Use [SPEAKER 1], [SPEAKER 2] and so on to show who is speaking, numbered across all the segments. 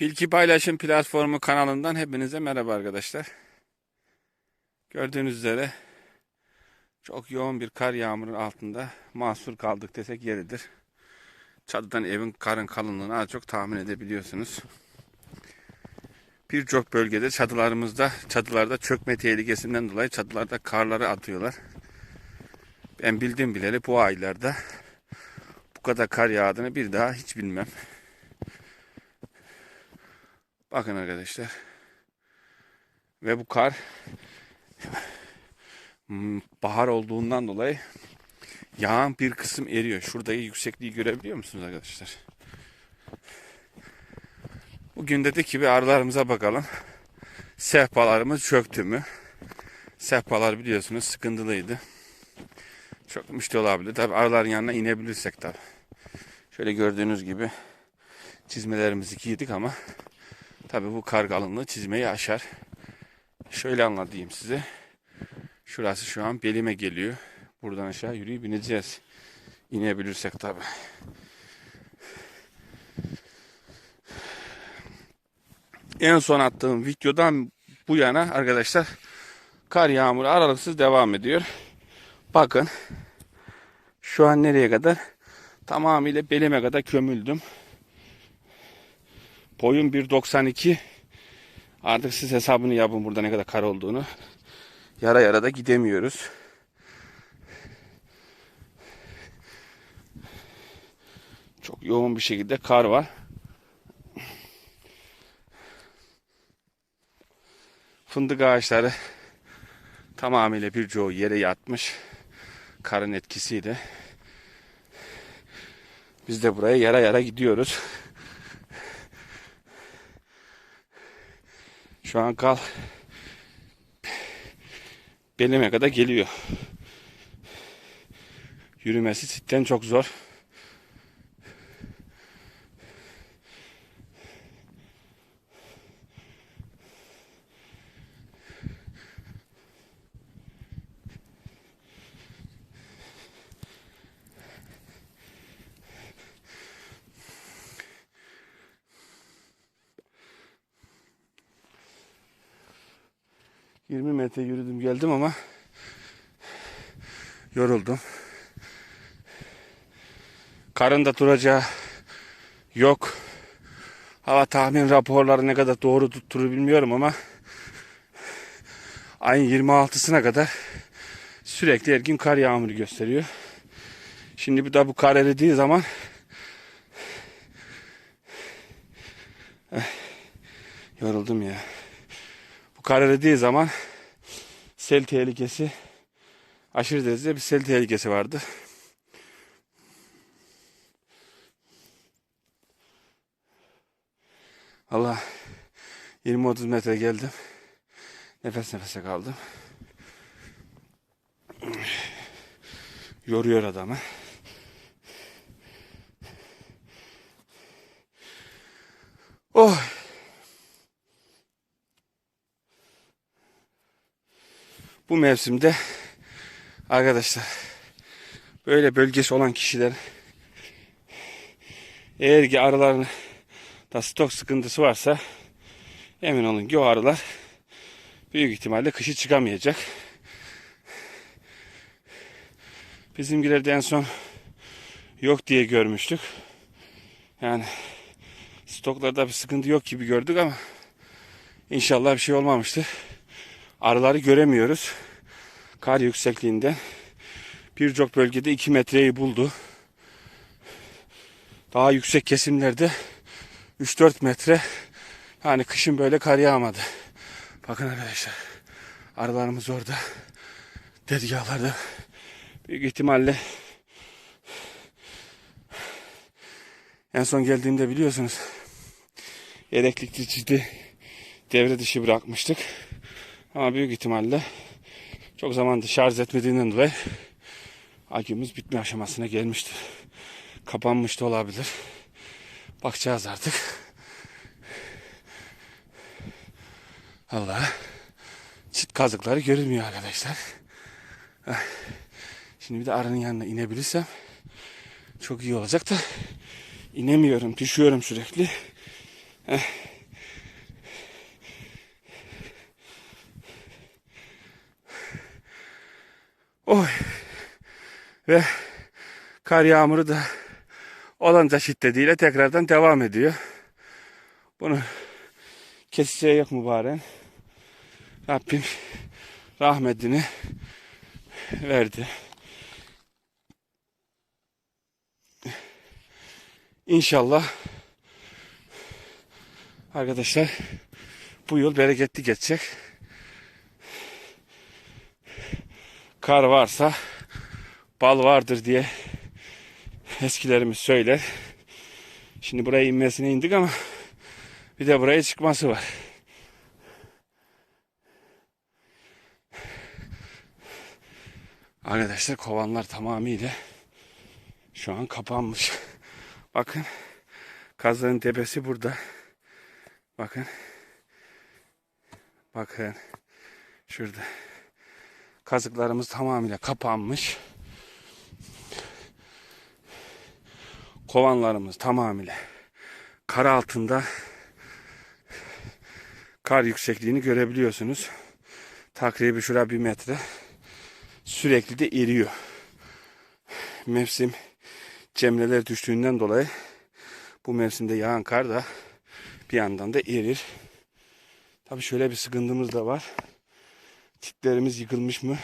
[SPEAKER 1] Bilgi Paylaşım Platformu kanalından hepinize merhaba arkadaşlar. Gördüğünüz üzere çok yoğun bir kar yağmurun altında mahsur kaldık desek yeridir. Çatıdan evin karın kalınlığını az çok tahmin edebiliyorsunuz. Birçok bölgede çatılarımızda, çatılarda çökme tehlikesinden dolayı çatılarda karları atıyorlar. Ben bildiğim bileli bu aylarda bu kadar kar yağdığını bir daha hiç bilmem. Bakın arkadaşlar. Ve bu kar hmm, bahar olduğundan dolayı yağan bir kısım eriyor. Şuradaki yüksekliği görebiliyor musunuz arkadaşlar? Bugün dedik ki bir arılarımıza bakalım. Sehpalarımız çöktü mü? Sehpalar biliyorsunuz sıkıntılıydı. Çökmüş de olabilir. Tabi arıların yanına inebilirsek tabi. Şöyle gördüğünüz gibi çizmelerimizi giydik ama Tabii bu kar kalınlığı çizmeyi aşar. Şöyle anlatayım size. Şurası şu an belime geliyor. Buradan aşağı yürüyüp ineceğiz. İnebilirsek tabii. En son attığım videodan bu yana arkadaşlar kar yağmuru aralıksız devam ediyor. Bakın şu an nereye kadar? Tamamıyla belime kadar kömüldüm. Boyum 1.92. Artık siz hesabını yapın burada ne kadar kar olduğunu. Yara yara da gidemiyoruz. Çok yoğun bir şekilde kar var. Fındık ağaçları tamamıyla birçoğu yere yatmış. Karın etkisiyle. Biz de buraya yara yara gidiyoruz. Şu an kal belime kadar geliyor. Yürümesi cidden çok zor. Yirmi metre yürüdüm geldim ama yoruldum. Karın da duracağı yok. Hava tahmin raporları ne kadar doğru tutturur bilmiyorum ama ayın 26'sına kadar sürekli her gün kar yağmuru gösteriyor. Şimdi bir daha bu kar eridiği zaman Eh, yoruldum ya. Bu kar eridiği zaman sel tehlikesi aşırı derecede bir sel tehlikesi vardı. Allah 20-30 metre geldim. Nefes nefese kaldım. Yoruyor adamı. Oh. Bu mevsimde arkadaşlar böyle bölgesi olan kişiler eğer ki arıların da stok sıkıntısı varsa emin olun ki o arılar büyük ihtimalle kışı çıkamayacak. Bizimkilerde en son yok diye görmüştük. Yani stoklarda bir sıkıntı yok gibi gördük ama inşallah bir şey olmamıştır. Arıları göremiyoruz. Kar yüksekliğinde birçok bölgede 2 metreyi buldu. Daha yüksek kesimlerde 3-4 metre yani kışın böyle kar yağmadı. Bakın arkadaşlar arılarımız orada. Tezgahlarda büyük ihtimalle en son geldiğimde biliyorsunuz ciddi devre dışı bırakmıştık. Ama büyük ihtimalle çok zamandır şarj etmediğinden dolayı akümüz bitme aşamasına gelmiştir. Kapanmış da olabilir. Bakacağız artık. Allah. Çit kazıkları görünmüyor arkadaşlar. Ah. Şimdi bir de arının yanına inebilirsem çok iyi olacak da inemiyorum, düşüyorum sürekli. Oy. Ve kar yağmuru da olanca şiddetiyle tekrardan devam ediyor. Bunu keseceği yok mübarek. Rabbim rahmetini verdi. İnşallah arkadaşlar bu yıl bereketli geçecek. Kar varsa bal vardır diye eskilerimiz söyler. Şimdi buraya inmesine indik ama bir de buraya çıkması var. Arkadaşlar kovanlar tamamıyla şu an kapanmış. Bakın kazığın tepesi burada. Bakın. Bakın. Şurada. Kazıklarımız tamamıyla kapanmış. Kovanlarımız tamamıyla kar altında kar yüksekliğini görebiliyorsunuz. Takribi şura bir metre. Sürekli de eriyor. Mevsim cemreler düştüğünden dolayı bu mevsimde yağan kar da bir yandan da erir. Tabi şöyle bir sıkıntımız da var. Çitlerimiz yıkılmış mı?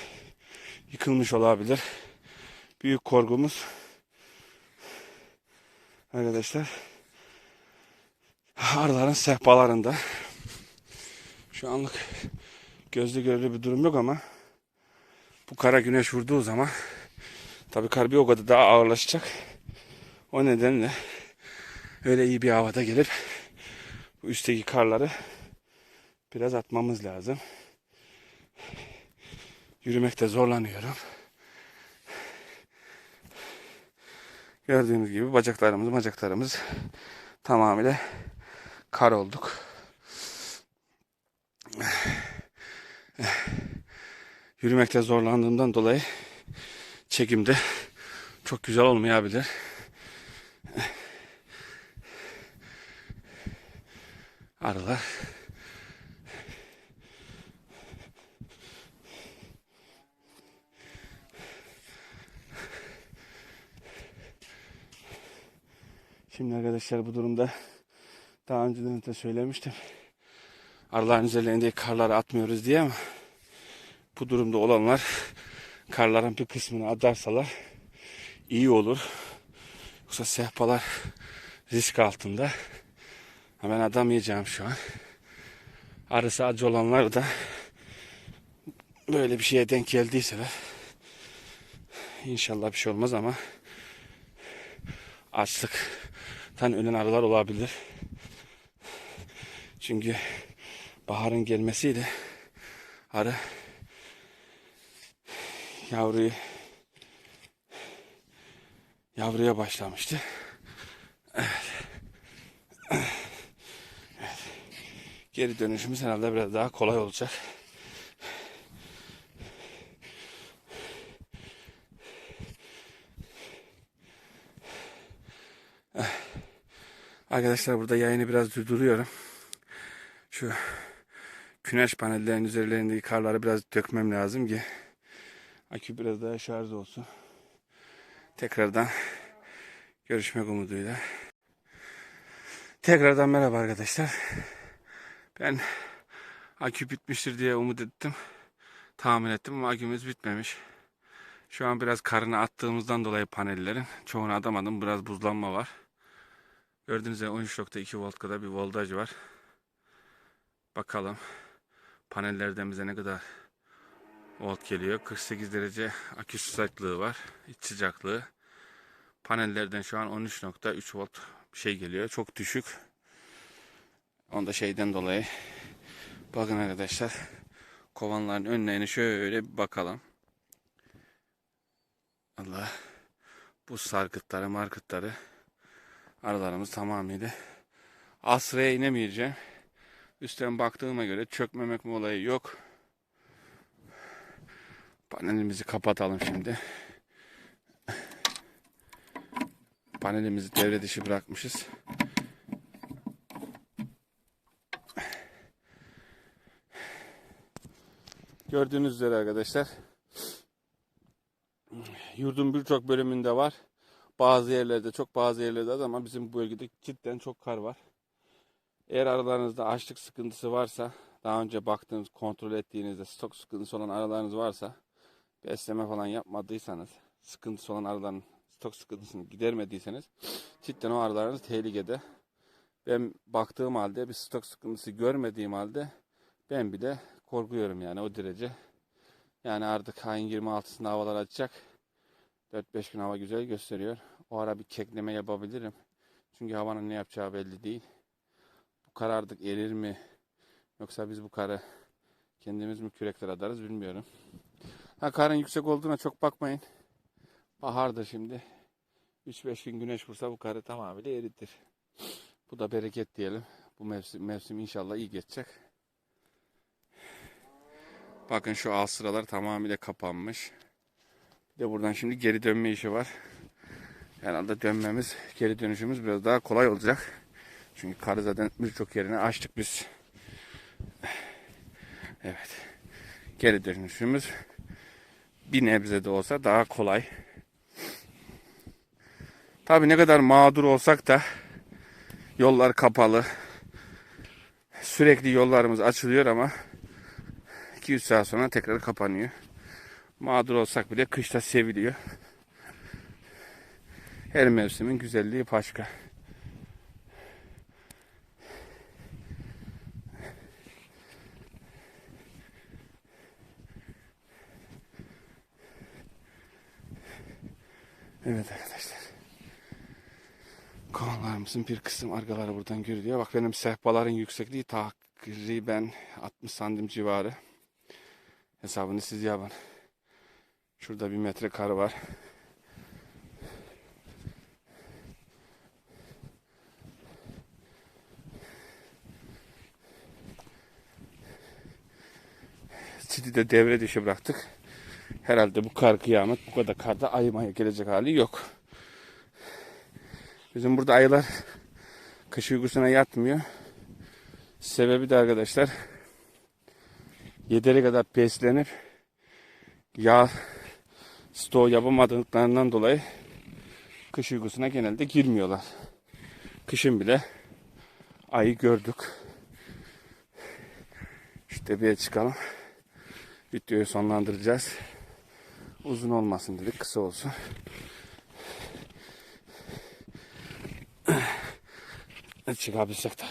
[SPEAKER 1] Yıkılmış olabilir. Büyük korkumuz arkadaşlar arıların sehpalarında şu anlık gözle görülür bir durum yok ama bu kara güneş vurduğu zaman tabi kar bir o kadar daha ağırlaşacak. O nedenle öyle iyi bir havada gelip bu üstteki karları biraz atmamız lazım. Yürümekte zorlanıyorum. Gördüğünüz gibi bacaklarımız bacaklarımız tamamıyla kar olduk. Yürümekte zorlandığımdan dolayı çekimde çok güzel olmayabilir. Arılar Şimdi arkadaşlar bu durumda daha önceden de söylemiştim. Arıların üzerlerindeki karları atmıyoruz diye ama bu durumda olanlar karların bir kısmını adarsalar iyi olur. Yoksa sehpalar risk altında. Ben adamayacağım şu an. Arısı acı olanlar da böyle bir şeye denk geldiyseler inşallah bir şey olmaz ama açlıktan ölen arılar olabilir. Çünkü baharın gelmesiyle arı yavruyu yavruya başlamıştı. Evet. Evet. Geri dönüşümüz herhalde biraz daha kolay olacak. Arkadaşlar burada yayını biraz durduruyorum. Şu güneş panellerinin üzerlerindeki karları biraz dökmem lazım ki akü biraz daha şarj olsun. Tekrardan görüşmek umuduyla. Tekrardan merhaba arkadaşlar. Ben akü bitmiştir diye umut ettim. Tahmin ettim ama akümüz bitmemiş. Şu an biraz karını attığımızdan dolayı panellerin çoğunu adamadım. Biraz buzlanma var. Gördüğünüz gibi 13.2 volt kadar bir voltaj var. Bakalım panellerden bize ne kadar volt geliyor. 48 derece akü sıcaklığı var. İç sıcaklığı. Panellerden şu an 13.3 volt şey geliyor. Çok düşük. Onda şeyden dolayı. Bakın arkadaşlar. Kovanların önlerine şöyle bir bakalım. Allah. Bu sarkıtları markıtları Aralarımız tamamıyla asraya inemeyeceğim. Üstten baktığıma göre çökmemek olayı yok. Panelimizi kapatalım şimdi. Panelimizi devre dışı bırakmışız. Gördüğünüz üzere arkadaşlar yurdun birçok bölümünde var. Bazı yerlerde çok bazı yerlerde az ama bizim bu bölgede cidden çok kar var. Eğer aralarınızda açlık sıkıntısı varsa, daha önce baktığınız, kontrol ettiğinizde stok sıkıntısı olan aralarınız varsa, besleme falan yapmadıysanız, sıkıntısı olan araların stok sıkıntısını gidermediyseniz, cidden o aralarınız tehlikede. Ben baktığım halde bir stok sıkıntısı görmediğim halde ben bile korkuyorum yani o derece. Yani artık ayın 26'sında havalar açacak. 4-5 gün hava güzel gösteriyor. O ara bir kekleme yapabilirim. Çünkü havanın ne yapacağı belli değil. Bu kar artık erir mi? Yoksa biz bu karı kendimiz mi kürekler atarız bilmiyorum. Ha karın yüksek olduğuna çok bakmayın. Bahardır şimdi. 3-5 gün güneş vursa bu karı tamamıyla eritir. Bu da bereket diyelim. Bu mevsim, mevsim inşallah iyi geçecek. Bakın şu alt sıralar tamamıyla kapanmış. Bir de buradan şimdi geri dönme işi var. Herhalde dönmemiz, geri dönüşümüz biraz daha kolay olacak. Çünkü karı zaten birçok yerini açtık biz. Evet. Geri dönüşümüz bir nebze de olsa daha kolay. Tabii ne kadar mağdur olsak da yollar kapalı. Sürekli yollarımız açılıyor ama 2-3 saat sonra tekrar kapanıyor. Mağdur olsak bile kışta seviliyor. Her mevsimin güzelliği başka. Evet arkadaşlar. Kovanlarımızın bir kısım arkaları buradan görülüyor. Bak benim sehpaların yüksekliği takriben 60 santim civarı. Hesabını siz yapın. Şurada bir metre kar var. Çiti de devre dışı bıraktık. Herhalde bu kar kıyamet bu kadar karda ayımaya gelecek hali yok. Bizim burada ayılar kış uykusuna yatmıyor. Sebebi de arkadaşlar yeteri kadar beslenip yağ stoğu yapamadıklarından dolayı kış uykusuna genelde girmiyorlar. Kışın bile ayı gördük. İşte bir çıkalım. Videoyu sonlandıracağız. Uzun olmasın dedik, kısa olsun. Çıkabilsek de.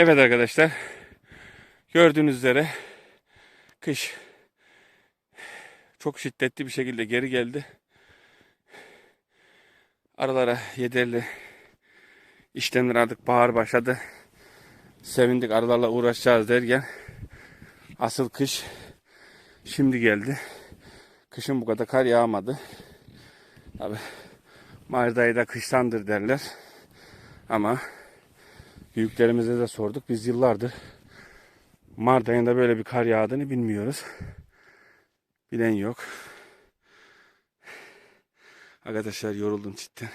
[SPEAKER 1] Evet arkadaşlar. Gördüğünüz üzere kış çok şiddetli bir şekilde geri geldi. Aralara yeterli işlemler artık bahar başladı. Sevindik arılarla uğraşacağız derken asıl kış şimdi geldi. Kışın bu kadar kar yağmadı. Tabi Mart ayı da kıştandır derler. Ama büyüklerimize de sorduk. Biz yıllardır Mart ayında böyle bir kar yağdığını bilmiyoruz. Bilen yok. Arkadaşlar yoruldum cidden.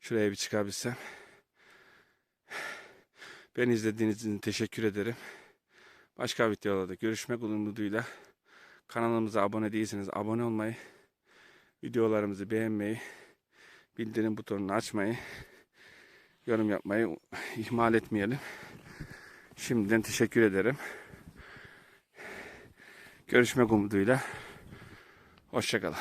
[SPEAKER 1] Şuraya bir çıkabilsem. Beni izlediğiniz için teşekkür ederim. Başka videolarda görüşmek umuduyla kanalımıza abone değilseniz abone olmayı, videolarımızı beğenmeyi, bildirim butonunu açmayı, yorum yapmayı ihmal etmeyelim. Şimdiden teşekkür ederim. Görüşmek umuduyla. Hoşçakalın.